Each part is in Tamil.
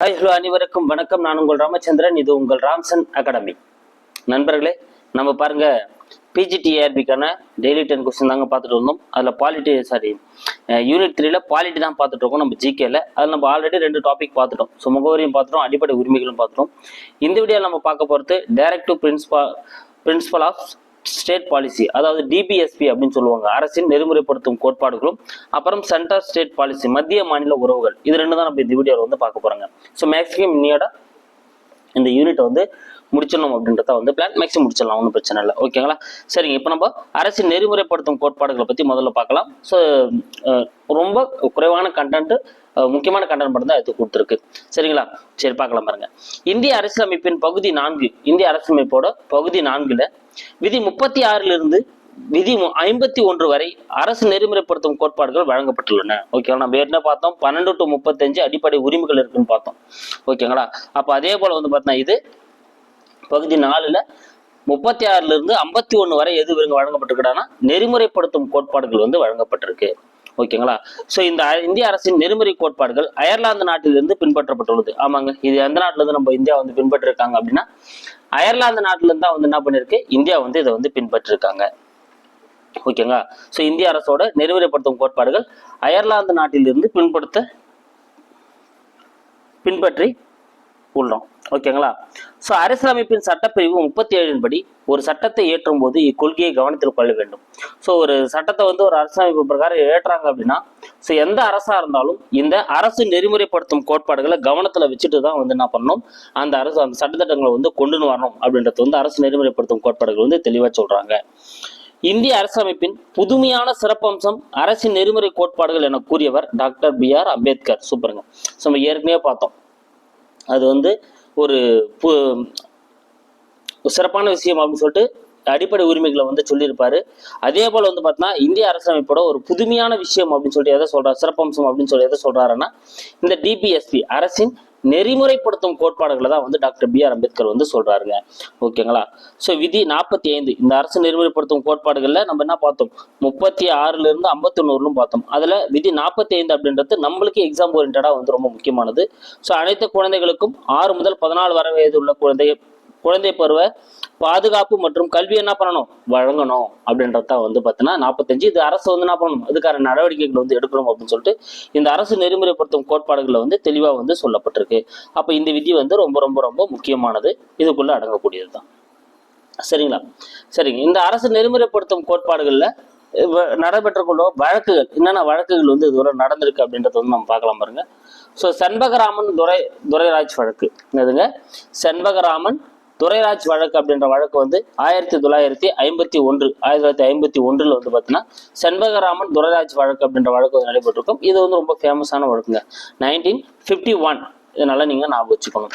ஹாய் ஹலோ அனைவருக்கும் வணக்கம். நான் உங்கள் ராமச்சந்திரன். இது உங்கள் ராம்சன் அகாடமி. நண்பர்களே நம்ம பாருங்க பிஜிடிஆர்பிக்கான டெய்லி டென் கொஸ்டின் தாங்க பார்த்துட்டு வந்தோம். அதில் பாலிட்டி சாரி யூனிட் த்ரீல பாலிட்டி தான் பார்த்துட்டு இருக்கோம் நம்ம ஜிகேல அதில் நம்ம ஆல்ரெடி ரெண்டு டாபிக் பார்த்துட்டோம். ஸோ முகவரியும் பார்த்துட்டோம் அடிப்படை உரிமைகளும் பார்த்துட்டோம். இந்த வீடியோவில் நம்ம பார்க்க போகிறது directive principal principle of state policy அதாவது டிபிஎஸ்பி அப்படின்னு சொல்லுவாங்க. அரசின் நெறிமுறைப்படுத்தும் கோட்பாடுகளும் அப்புறம் சென்டர் ஸ்டேட் பாலிசி மத்திய மாநில உறவுகள். இது ரெண்டு தான் நம்ம இந்த வீடியோவில் வந்து பார்க்க போகிறாங்க ஸோ மேக்ஸிமம் இன்னையோட இந்த யூனிட்டை வந்து முடிச்சிடணும் அப்படின்றத வந்து பிளான் மேக்ஸிமம் முடிச்சிடலாம் ஒன்றும் பிரச்சனை இல்லை. ஓகேங்களா சரிங்க. இப்போ நம்ம அரசின் நெறிமுறைப்படுத்தும் கோட்பாடுகளை பற்றி முதல்ல பார்க்கலாம். ஸோ ரொம்ப குறைவான கண்டென்ட் முக்கியமான கண்டென்ட் மட்டும் தான் எடுத்து கொடுத்துருக்கு. சரிங்களா? சரி பார்க்கலாம் பாருங்க. இந்திய அரசியலமைப்பின் பகுதி நான்கு இந்திய அரசியலமைப்போட பகுதி நான்குல விதி முப்பத்தி ஆறுல இருந்து விதி ஐம்பத்தி ஒன்று வரை அரசு நெறிமுறைப்படுத்தும் கோட்பாடுகள் வழங்கப்பட்டுள்ளன. ஓகேங்களா? நம்ம ஏற்கனவே பார்த்தோம். பன்னெண்டு டு முப்பத்தஞ்சு அடிப்படை உரிமைகள் இருக்குன்னு பார்த்தோம். ஓகேங்களா? அப்போ அதே போல வந்து பார்த்தீங்கன்னா இது பகுதி நாலுல முப்பத்தி ஆறுல இருந்து ஐம்பத்தி ஒன்று வரை எது இவங்க வழங்கப்பட்டிருக்கிறாங்கன்னா நெறிமுறைப்படுத்தும் கோட்பாடுகள் வந்து வழங்கப்பட்டிருக்கு. ஓகேங்களா? ஸோ இந்த இந்திய அரசின் நெறிமுறை கோட்பாடுகள் அயர்லாந்து நாட்டிலிருந்து பின்பற்றப்பட்டுள்ளது. ஆமாங்க. இது எந்த நாட்டிலிருந்து நம்ம இந்தியா வந்து பின்பற்றிருக்காங்க அப்படின்னா அயர்லாந்து நாட்டிலிருந்து தான் வந்து என்ன பண்ணிருக்கு? இந்தியா வந்து இதை வந்து பின்பற்றிருக்காங்க. ஓகேங்களா? ஸோ இந்திய அரசோட நெறிமுறைப்படுத்தும் கோட்பாடுகள் அயர்லாந்து நாட்டிலிருந்து பின்படுத்த பின்பற்றி உள்ளோம் ஓகேங்களா? ஸோ அரசியலமைப்பின் சட்டப்பிரிவு முப்பத்தி ஏழின் படி ஒரு சட்டத்தை ஏற்றும் போது இக்கொள்கையை கவனத்தில் கொள்ள வேண்டும். ஸோ ஒரு சட்டத்தை வந்து ஒரு அரசியலமைப்பு பிரகாரம் ஏற்றுறாங்க அப்படின்னா ஸோ எந்த அரசாக இருந்தாலும் இந்த அரசு நெறிமுறைப்படுத்தும் கோட்பாடுகளை கவனத்தில் வச்சுட்டு தான் வந்து என்ன பண்ணணும்? அந்த அரசு அந்த சட்டத்திட்டங்களை வந்து கொண்டு வரணும் அப்படின்றது வந்து அரசு நெறிமுறைப்படுத்தும் கோட்பாடுகள் வந்து தெளிவாக சொல்கிறாங்க இந்திய அரசமைப்பின் புதுமையான சிறப்பம்சம் அரசின் நெறிமுறை கோட்பாடுகள் என கூறியவர் டாக்டர் பி ஆர் அம்பேத்கர். சூப்பருங்க. ஸோ நம்ம ஏற்கனவே பார்த்தோம். அது வந்து ஒரு பு சிறப்பான விஷயம் அப்படின்னு சொல்லிட்டு அடிப்படை உரிமைகளை வந்து சொல்லியிருப்பாரு. அதே போல வந்து பார்த்தீங்கன்னா இந்திய அரசமைப்போட ஒரு புதுமையான விஷயம் அப்படின்னு சொல்லிட்டு எதை சொல்றாரு சிறப்பம்சம் அப்படின்னு சொல்லி எதை சொல்றாருன்னா இந்த டிபிஎஸ்பி அரசின் நெறிமுறைப்படுத்தும் கோட்பாடுகளை தான் வந்து டாக்டர் பி ஆர் அம்பேத்கர் வந்து சொல்றாருங்க. ஓகேங்களா? ஸோ விதி நாற்பத்தி ஐந்து இந்த அரசு நெறிமுறைப்படுத்தும் கோட்பாடுகள்ல நம்ம என்ன பார்த்தோம்? முப்பத்தி ஆறுல இருந்து ஐம்பத்தொன்னூறுலும் பார்த்தோம். அதுல விதி நாற்பத்தி ஐந்து அப்படின்றது நம்மளுக்கு எக்ஸாம் ஓரியன்டா வந்து ரொம்ப முக்கியமானது. ஸோ அனைத்து குழந்தைகளுக்கும் ஆறு முதல் பதினாலு வரை வயது உள்ள குழந்தை குழந்தை பருவ பாதுகாப்பு மற்றும் கல்வி என்ன பண்ணணும்? வழங்கணும். அப்படின்றத வந்து பார்த்தீங்கன்னா நாற்பத்தஞ்சு. இது அரசு வந்து என்ன பண்ணணும்? அதுக்கான நடவடிக்கைகள் வந்து எடுக்கணும் அப்படின்னு சொல்லிட்டு இந்த அரசு நெறிமுறைப்படுத்தும் கோட்பாடுகளை வந்து தெளிவாக வந்து சொல்லப்பட்டிருக்கு. அப்போ இந்த விதி வந்து ரொம்ப ரொம்ப ரொம்ப முக்கியமானது. இதுக்குள்ளே அடங்கக்கூடியது தான் சரிங்களா? சரிங்க. இந்த அரசு நெறிமுறைப்படுத்தும் கோட்பாடுகளில் நடைபெற்றுக்கொள்ள வழக்குகள் என்னென்ன வழக்குகள் வந்து இதுவரை நடந்திருக்கு அப்படின்றத வந்து நம்ம பார்க்கலாம் பாருங்க. ஸோ செண்பகராமன் துரை துரைராஜ் வழக்கு. என்னதுங்க? செண்பகராமன் துரைராஜ் வழக்கு அப்படின்ற வழக்கு வந்து ஆயிரத்தி தொள்ளாயிரத்தி ஐம்பத்தி ஒன்று ஆயிரத்தி தொள்ளாயிரத்தி ஐம்பத்தி ஒன்றில் வந்து பார்த்தீங்கன்னா செண்பகராமன் துரைராஜ் வழக்கு அப்படின்ற வழக்கு வந்து நடைபெற்றிருக்கும். இது வந்து ரொம்ப ஃபேமஸான வழக்குங்க. நைன்டீன் ஃபிஃப்டி ஒன் இதனால நீங்கள் ஞாபகம் வச்சுக்கணும்.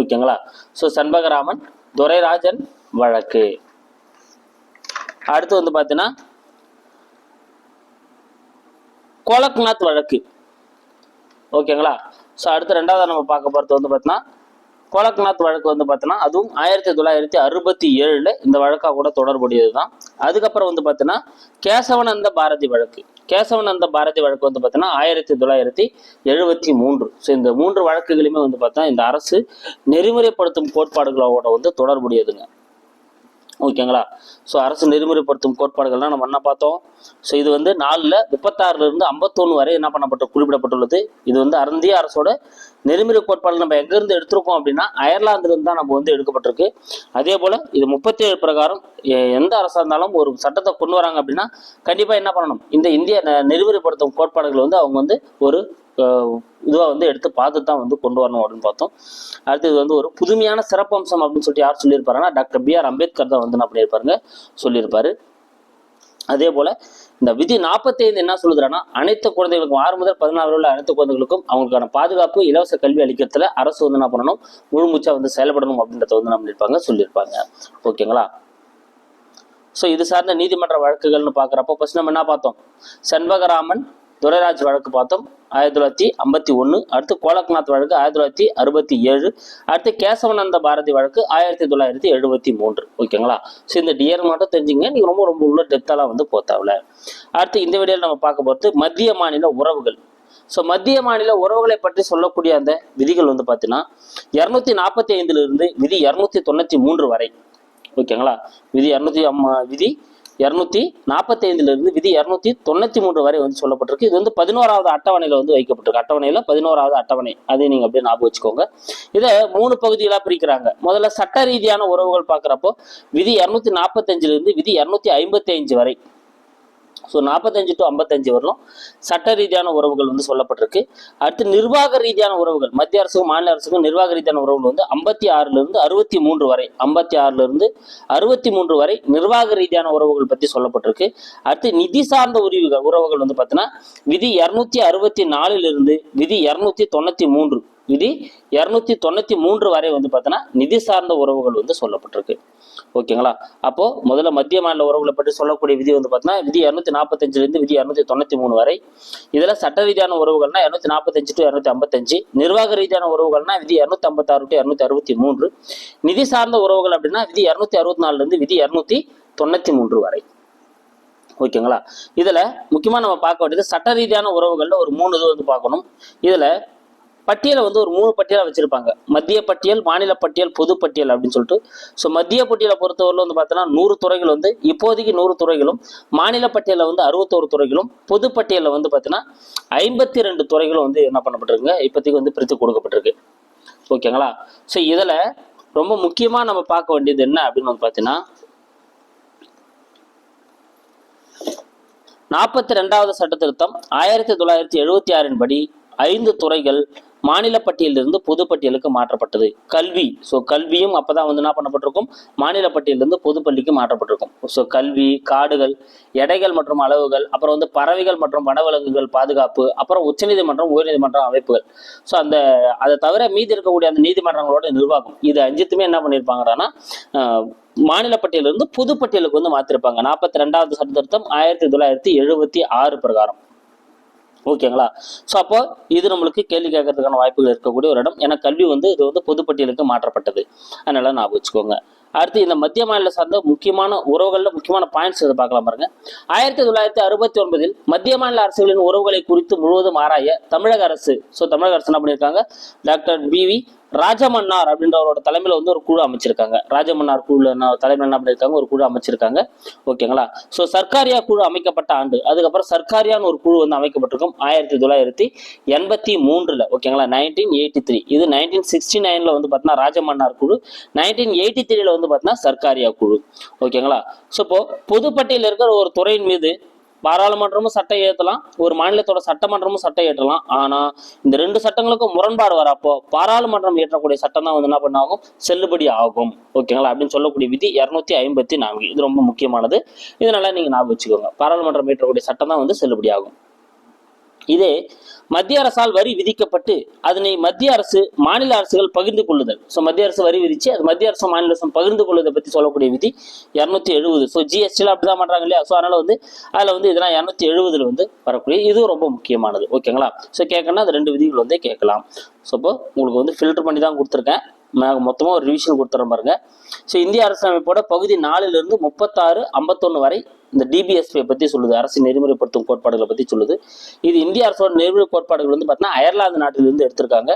ஓகேங்களா? ஸோ செண்பகராமன் துரைராஜன் வழக்கு. அடுத்து வந்து பார்த்தீங்கன்னா கோலக்நாத் வழக்கு. ஓகேங்களா? ஸோ அடுத்து ரெண்டாவது நம்ம பார்க்க போகிறது வந்து பார்த்தீங்கன்னா கோலக்நாத் வழக்கு வந்து பார்த்தீங்கன்னா அதுவும் ஆயிரத்தி தொள்ளாயிரத்தி அறுபத்தி ஏழில் இந்த வழக்காக கூட தொடர்புடையது தான் அதுக்கப்புறம் வந்து பார்த்தீங்கன்னா கேசவனந்த பாரதி வழக்கு. கேசவனந்த பாரதி வழக்கு வந்து பார்த்தீங்கன்னா ஆயிரத்தி தொள்ளாயிரத்தி எழுபத்தி மூன்று. ஸோ இந்த மூன்று வழக்குகளுமே வந்து பார்த்தா இந்த அரசு நெறிமுறைப்படுத்தும் கோட்பாடுகளோட வந்து தொடர்புடையதுங்க. ஓகேங்களா? ஸோ அரசு நெறிமுறைப்படுத்தும் கோட்பாடுகள்லாம் நம்ம என்ன பார்த்தோம்? ஸோ இது வந்து நாலில் முப்பத்தாறுல இருந்து ஐம்பத்தொன்று வரை என்ன பண்ணப்பட்டு குறிப்பிடப்பட்டுள்ளது. இது வந்து அருந்திய அரசோட நெறிமுறை கோட்பாடு நம்ம எங்கேருந்து எடுத்திருக்கோம் அப்படின்னா அயர்லாந்துல இருந்து தான் நம்ம வந்து எடுக்கப்பட்டிருக்கு. அதே போல் இது முப்பத்தி ஏழு பிரகாரம் எந்த அரசாக இருந்தாலும் ஒரு சட்டத்தை கொண்டு வராங்க அப்படின்னா கண்டிப்பாக என்ன பண்ணணும்? இந்த இந்திய நெறிமுறைப்படுத்தும் கோட்பாடுகளை வந்து அவங்க வந்து ஒரு இதுவாக வந்து எடுத்து பார்த்து தான் வந்து கொண்டு வரணும் அப்படின்னு பார்த்தோம். அடுத்து இது வந்து ஒரு புதுமையான சிறப்பம்சம் அப்படின்னு சொல்லிட்டு யார் சொல்லியிருப்பாருன்னா டாக்டர் பி ஆர் அம்பேத்கர் தான் வந்து என்ன பண்ணியிருப்பாருங்க? சொல்லியிருப்பாரு. அதே போல இந்த விதி 45 என்ன சொல்லுதுன்னா அனைத்து குழந்தைகளுக்கும் ஆறு முதல் பதினாறு உள்ள அனைத்து குழந்தைகளுக்கும் அவங்களுக்கான பாதுகாப்பு இலவச கல்வி அளிக்கிறதுல அரசு வந்து என்ன பண்ணணும்? முழுமூச்சா வந்து செயல்படணும் அப்படின்றத வந்து நம்ம இருப்பாங்க சொல்லியிருப்பாங்க. ஓகேங்களா? ஸோ இது சார்ந்த நீதிமன்ற வழக்குகள்னு பார்க்குறப்போ ஃபர்ஸ்ட் நம்ம என்ன பார்த்தோம்? செண்பகராமன் துரைராஜ் வழக்கு பார்த்தோம் ஆயிரத்தி தொள்ளாயிரத்தி ஐம்பத்தி ஒன்று அடுத்து கோலக்நாத் வழக்கு ஆயிரத்தி தொள்ளாயிரத்தி அறுபத்தி ஏழு. அடுத்து கேசவனந்த பாரதி வழக்கு ஆயிரத்தி தொள்ளாயிரத்தி எழுபத்தி மூன்று. ஓகேங்களா? ஸோ இந்த டியர் மட்டும் தெரிஞ்சுங்க. நீங்கள் ரொம்ப ரொம்ப உள்ள டெப்த்தாலாம் வந்து போத்தாவில். அடுத்து இந்த வீடியோவில் நம்ம பார்க்க போகிறது மத்திய மாநில உறவுகள். ஸோ மத்திய மாநில உறவுகளை பற்றி சொல்லக்கூடிய அந்த விதிகள் வந்து பார்த்தீங்கன்னா இரநூத்தி நாற்பத்தி ஐந்துலேருந்து விதி இரநூத்தி தொண்ணூற்றி மூன்று வரை. ஓகேங்களா? விதி இரநூத்தி அம்மா விதி இரநூத்தி நாற்பத்தைந்துலேருந்து விதி இரநூத்தி தொண்ணூத்தி மூன்று வரை வந்து சொல்லப்பட்டிருக்கு. இது வந்து பதினோராவது அட்டவணையில் வந்து வைக்கப்பட்டிருக்கு. அட்டவணையில் பதினோராவது அட்டவணை. அதை நீங்கள் அப்படியே ஞாபகம் வச்சுக்கோங்க. இதை மூணு பகுதிகளாக பிரிக்கிறாங்க. முதல்ல சட்ட ரீதியான உறவுகள் பார்க்குறப்போ விதி இரநூத்தி நாற்பத்தஞ்சிலிருந்து விதி இரநூத்தி ஐம்பத்தி அஞ்சு வரை. ஸோ நாற்பத்தஞ்சு டு ஐம்பத்தஞ்சு வரலும் சட்ட ரீதியான உறவுகள் வந்து சொல்லப்பட்டிருக்கு. அடுத்து நிர்வாக ரீதியான உறவுகள். மத்திய அரசுக்கும் மாநில அரசுக்கும் நிர்வாக ரீதியான உறவுகள் வந்து ஐம்பத்தி ஆறுலேருந்து அறுபத்தி மூன்று வரை. ஐம்பத்தி ஆறுலேருந்து அறுபத்தி மூன்று வரை நிர்வாக ரீதியான உறவுகள் பற்றி சொல்லப்பட்டிருக்கு. அடுத்து நிதி சார்ந்த உறவுகள் உறவுகள் வந்து பார்த்தீங்கன்னா விதி இரநூத்தி அறுபத்தி நாலுலேருந்து விதி இரநூத்தி தொண்ணூற்றி மூன்று. விதி இரநூத்தி தொண்ணூற்றி மூன்று வரை வந்து பார்த்தீங்கன்னா நிதி சார்ந்த உறவுகள் வந்து சொல்லப்பட்டிருக்கு. ஓகேங்களா? அப்போ முதல்ல மத்திய மாநில உறவுகளை பற்றி சொல்லக்கூடிய விதி வந்து பார்த்தீங்கன்னா விதி இரநூத்தி நாற்பத்தஞ்சுலேருந்து விதி இரநூத்தி தொண்ணூற்றி மூணு வரை. இதில் சட்ட ரீதியான உறவுகள்னா இரநூத்தி நாற்பத்தஞ்சு டு இரநூத்தி ஐம்பத்தஞ்சு. நிர்வாக ரீதியான உறவுகள்னா விதி இரநூத்தி ஐம்பத்தாறு டு இரநூத்தி அறுபத்தி மூன்று. நிதி சார்ந்த உறவுகள் அப்படின்னா விதி இரநூத்தி அறுபத்தி நாலுலேருந்து விதி இரநூத்தி தொண்ணூற்றி மூன்று வரை. ஓகேங்களா? இதில் முக்கியமாக நம்ம பார்க்க வேண்டியது சட்ட ரீதியான உறவுகளில் ஒரு மூணு இது வந்து பார்க்கணும். இதில் பட்டியலை வந்து ஒரு மூணு பட்டியலாக வச்சுருப்பாங்க. மத்திய பட்டியல் மாநில பட்டியல் பொது பட்டியல் அப்படின்னு சொல்லிட்டு. ஸோ மத்திய பட்டியலை பொறுத்தவரையில் வந்து பார்த்தோன்னா நூறு துறைகள் வந்து இப்போதைக்கு நூறு துறைகளும் மாநில பட்டியலில் வந்து அறுபத்தோரு துறைகளும் பொது பட்டியலில் வந்து பார்த்தீங்கன்னா ஐம்பத்தி ரெண்டு துறைகளும் வந்து என்ன பண்ணப்பட்டிருக்குங்க? இப்போதைக்கு வந்து பிரித்து கொடுக்கப்பட்டிருக்கு. ஓகேங்களா? ஸோ இதில் ரொம்ப முக்கியமாக நம்ம பார்க்க வேண்டியது என்ன அப்படின்னு வந்து பார்த்தீங்கன்னா நாற்பத்தி ரெண்டாவது சட்ட திருத்தம் ஆயிரத்தி தொள்ளாயிரத்தி எழுபத்தி ஆறின் படி ஐந்து துறைகள் மாநில பட்டியலிருந்து பொது பட்டியலுக்கு மாற்றப்பட்டது. கல்வி. ஸோ கல்வியும் அப்போதான் வந்து என்ன பண்ணப்பட்டிருக்கும்? மாநில பட்டியலிருந்து பொது பள்ளிக்கு மாற்றப்பட்டிருக்கும். ஸோ கல்வி காடுகள் எடைகள் மற்றும் அளவுகள் அப்புறம் வந்து பறவைகள் மற்றும் வனவிலங்குகள் பாதுகாப்பு அப்புறம் உச்சநீதிமன்றம் உயர்நீதிமன்றம் அமைப்புகள். ஸோ அந்த அதை தவிர மீதி இருக்கக்கூடிய அந்த நீதிமன்றங்களோட நிர்வாகம். இது அஞ்சுத்துமே என்ன பண்ணியிருப்பாங்கன்னா மாநில பட்டியலிருந்து பொது பட்டியலுக்கு வந்து மாத்திருப்பாங்க. நாற்பத்தி ரெண்டாவது சட்ட திருத்தம் ஆயிரத்தி தொள்ளாயிரத்தி எழுபத்தி ஆறு பிரகாரம். ஓகேங்களா? ஸோ அப்போ இது நம்மளுக்கு கேள்வி கேட்கறதுக்கான வாய்ப்புகள் இருக்கக்கூடிய ஒரு இடம். ஏன்னா கல்வி வந்து இது வந்து பொதுப்பட்டியலுக்கு மாற்றப்பட்டது. அதனால ஞாபகம் வச்சுக்கோங்க. அடுத்து இந்த மத்திய மாநில சார்ந்த முக்கியமான உறவுகளில் முக்கியமான பாயிண்ட்ஸ் இதை பார்க்கலாம் பாருங்க. ஆயிரத்தி தொள்ளாயிரத்தி அறுபத்தி ஒன்பதில் மத்திய மாநில அரசுகளின் உறவுகளை குறித்து முழுவதும் ஆராய தமிழக அரசு ஸோ தமிழக அரசு என்ன பண்ணியிருக்காங்க? டாக்டர் பி வி ராஜமன்னார் அப்படின்றவரோட தலைமையில வந்து ஒரு குழு அமைச்சிருக்காங்க. ராஜமன்னார் குழு தலைமையில் என்ன பண்ணியிருக்காங்க ஒரு குழு அமைச்சிருக்காங்க. ஓகேங்களா? ஸோ சர்க்காரியா குழு அமைக்கப்பட்ட ஆண்டு அதுக்கப்புறம் சர்க்காரியான்னு ஒரு குழு வந்து அமைக்கப்பட்டிருக்கும். ஆயிரத்தி தொள்ளாயிரத்தி எண்பத்தி மூன்றுல ஓகேங்களா? நைன்டீன் எயிட்டி த்ரீ இது நைன்டீன் சிக்ஸ்டி நைன்ல வந்து பார்த்தீங்கன்னா ராஜமன்னார் குழு. நைன்டீன் எயிட்டி த்ரீல வந்து பார்த்தீங்கன்னா சர்க்காரியா குழு. ஓகேங்களா? ஸோ இப்போ பொதுப்பட்டியலில் இருக்கிற ஒரு துறையின் மீது பாராளுமன்றமும் சட்டம் ஏற்றலாம் ஒரு மாநிலத்தோட சட்டமன்றமும் சட்டம் ஏற்றலாம். ஆனா இந்த ரெண்டு சட்டங்களுக்கும் முரண்பாடு வரப்போ பாராளுமன்றம் ஏற்றக்கூடிய சட்டம் தான் வந்து என்ன பண்ணாகும்? செல்லுபடி ஆகும். ஓகேங்களா? அப்படின்னு சொல்லக்கூடிய விதி இரநூத்தி ஐம்பத்தி நான்கு. இது ரொம்ப முக்கியமானது. இதனால நீங்க ஞாபகம் வச்சுக்கோங்க. பாராளுமன்றம் ஏற்றக்கூடிய சட்டம் தான் வந்து செல்லுபடி ஆகும். இதே மத்திய அரசால் வரி விதிக்கப்பட்டு அதனை மத்திய அரசு மாநில அரசுகள் பகிர்ந்து கொள்ளுதல். ஸோ மத்திய அரசு வரி விதிச்சு அது மத்திய அரசு மாநில அரசு பகிர்ந்து கொள்வதை பற்றி சொல்லக்கூடிய விதி இரநூத்தி எழுபது ஸோ ஜிஎஸ்டியில் அப்படிதான் பண்றாங்க இல்லையா? ஸோ அதனால வந்து அதில் வந்து இதெல்லாம் இரநூத்தி எழுபதுல வந்து வரக்கூடிய இதுவும் ரொம்ப முக்கியமானது. ஓகேங்களா ஸோ கேட்கணும்னா அது ரெண்டு விதிகள் வந்து கேட்கலாம். ஸோ இப்போ உங்களுக்கு வந்து ஃபில்டர் பண்ணி தான் கொடுத்துருக்கேன். மொத்தமாக ஒரு ரிவிஷன் கொடுத்துறேன் பாருங்க. ஸோ இந்திய அரசமைப்போட பகுதி நாலுலேருந்து முப்பத்தாறு ஐம்பத்தொன்று வரை இந்த டிபிஎஸ்பியை பற்றி சொல்லுது. அரசு நெறிமுறைப்படுத்தும் கோட்பாடுகளை பற்றி சொல்லுது. இது இந்திய அரசோட நெறிமுறை கோட்பாடுகள் வந்து பார்த்தீங்கன்னா அயர்லாந்து நாட்டிலிருந்து எடுத்திருக்காங்க.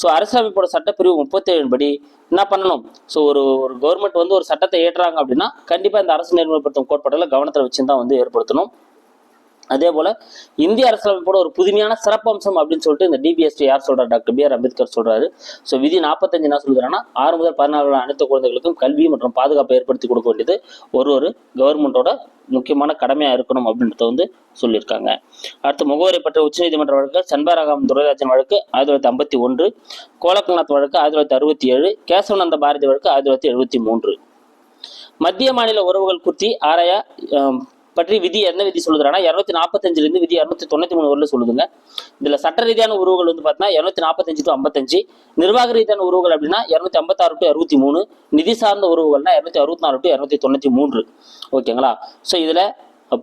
ஸோ அரசமைப்போட சட்டப்பிரிவு முப்பத்தேழு படி என்ன பண்ணணும்? ஸோ ஒரு ஒரு கவர்மெண்ட் வந்து ஒரு சட்டத்தை ஏற்றுறாங்க அப்படின்னா கண்டிப்பாக இந்த அரசு நெறிமுறைப்படுத்தும் கோட்பாடுகளை கவனத்தில் வச்சு தான் வந்து ஏற்படுத்தணும். அதே போல இந்திய அரசியலமைப்போட ஒரு புதுமையான சிறப்பம்சம் அப்படின்னு சொல்லிட்டு இந்த டிபிஎஸ்டி யார் சொல்றாரு? டாக்டர் பி ஆர் அம்பேத்கர் சொல்றாரு. ஸோ விதி நாற்பத்தஞ்சு என்ன சொல்றாங்கன்னா ஆறு முதல் பதினாறு அனைத்து குழந்தைகளுக்கும் கல்வி மற்றும் பாதுகாப்பை ஏற்படுத்தி கொடுக்க வேண்டியது ஒரு ஒரு கவர்மெண்டோட முக்கியமான கடமையா இருக்கணும் அப்படின்றத வந்து சொல்லியிருக்காங்க. அடுத்து முகவரி பற்ற உச்சநீதிமன்ற வழக்கு சண்பராகம் துரைராஜன் வழக்கு ஆயிரத்தி தொள்ளாயிரத்தி ஐம்பத்தி ஒன்று கோலக்கநாத் வழக்கு ஆயிரத்தி தொள்ளாயிரத்தி அறுபத்தி ஏழு கேசவநந்த பாரதி வழக்கு ஆயிரத்தி தொள்ளாயிரத்தி எழுபத்தி மூன்று. மத்திய மாநில உறவுகள் குறித்து ஆராய பற்றி விதி என்ன விதி சொல்லுதுன்னா இரநூத்தி நாற்பத்தஞ்சுல இருந்து விதி இரநூத்தி தொண்ணூத்தி மூணு வரல சொல்லுதுங்க. இதுல சட்ட ரீதியான உறவுகள் வந்து பார்த்தீங்கன்னா இரநூத்தி நாற்பத்தஞ்சு டு ஐம்பத்தஞ்சு. நிர்வாக ரீதியான உறவுகள் அப்படின்னா இரநூத்தி ஐம்பத்தாறு டு அறுபத்தி மூணு. நிதி சார்ந்த உறவுகள்னா இரநூத்தி அறுபத்தி நாலு டு இரநூத்தி தொண்ணூத்தி மூன்று. ஓகேங்களா? ஸோ இதுல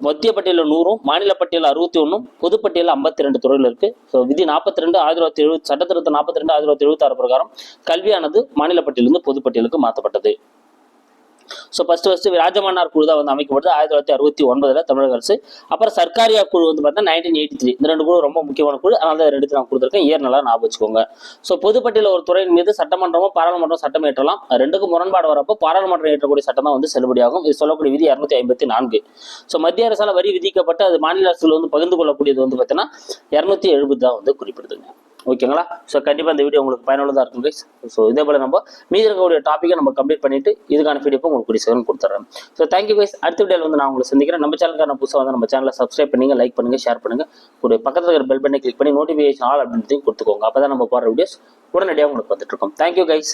மத்திய பட்டியலில் நூறும் மாநில பட்டியலில் அறுபத்தி ஒன்றும் பொதுப்பட்டியலில் ஐம்பத்தி ரெண்டு துறையில் இருக்கு. ஸோ விதி நாற்பத்தி ரெண்டு ஆயிரத்தி தொள்ளாயிரத்தி எழுபது சட்டத்திருத்தம் நாற்பத்தி ரெண்டு ஆயிரத்தி தொள்ளாயிரத்தி எழுபத்தாறு பிரகாரம் கல்வியானது மாநில பட்டியலிருந்து பொதுப்பட்டியலுக்கு மாற்றப்பட்டது ஸோ ஃபஸ்ட்டு ஃபஸ்ட்டு ராஜமன்னார் குழு தான் வந்து அமைக்கப்படுது. ஆயிரத்தி தொள்ளாயிரத்தி அறுபத்தி ஒன்பதுல தமிழக அரசு. அப்புறம் சர்க்காரியா குழு வந்து பார்த்தீங்கன்னா நைன்டீன் எயிட்டி த்ரீ இந்த ரெண்டு குழு ரொம்ப முக்கியமான குழு. அதனால ரெண்டு நான் கொடுத்துருக்கேன். இயர் நல்லா ஞாபகம் வச்சுக்கோங்க. ஸோ பொதுப்பட்டியல ஒரு துறையின் மீது சட்டமன்றமும் பாராளுமன்றம் சட்டம் ஏற்றலாம் ரெண்டுக்கும் முரண்பாடு வரப்போ பாராளுமன்றம் ஏற்றக்கூடிய சட்டம் தான் வந்து செல்லுபடியாகும். இது சொல்லக்கூடிய விதி இரநூத்தி ஐம்பத்தி நான்கு. ஸோ மத்திய அரசால் வரி விதிக்கப்பட்டு அது மாநில அரசுகள் வந்து பகிர்ந்து கொள்ளக்கூடியது வந்து பார்த்தீங்கன்னா இரநூத்தி எழுபது தான் வந்து குறிப்பிடுதுங்க. ஓகேங்களா? ஸோ கண்டிப்பாக இந்த வீடியோ உங்களுக்கு பயனுள்ளதாக இருக்கும் கைஸ் ஸோ இதே போல் நம்ம மீதி இருக்கக்கூடிய டாப்பிக்கை நம்ம கம்ப்ளீட் பண்ணிட்டு இதுக்கான ஃபீடியோ உங்களுக்கு கூடிய சீக்கிரம் கொடுத்துட்றேன் ஸோ தேங்க்யூ கைஸ் அடுத்த வீடியோவில் வந்து நான் உங்களை சந்திக்கிறேன். நம்ம சேனலுக்கான புதுசாக வந்து நம்ம சேனலை சப்ஸ்கிரைப் பண்ணுங்கள் லைக் பண்ணுங்கள் ஷேர் பண்ணுங்க. ஒரு பக்கத்தில் இருக்கிற பெல் பண்ணி கிளிக் பண்ணி நோட்டிஃபிகேஷன் ஆல் அப்படின்றதையும் கொடுத்துக்கோங்க. அப்போ தான் நம்ம போடுற வீடியோஸ் உடனடியாக உங்களுக்கு வந்துட்டு இருக்கோம். Thank you guys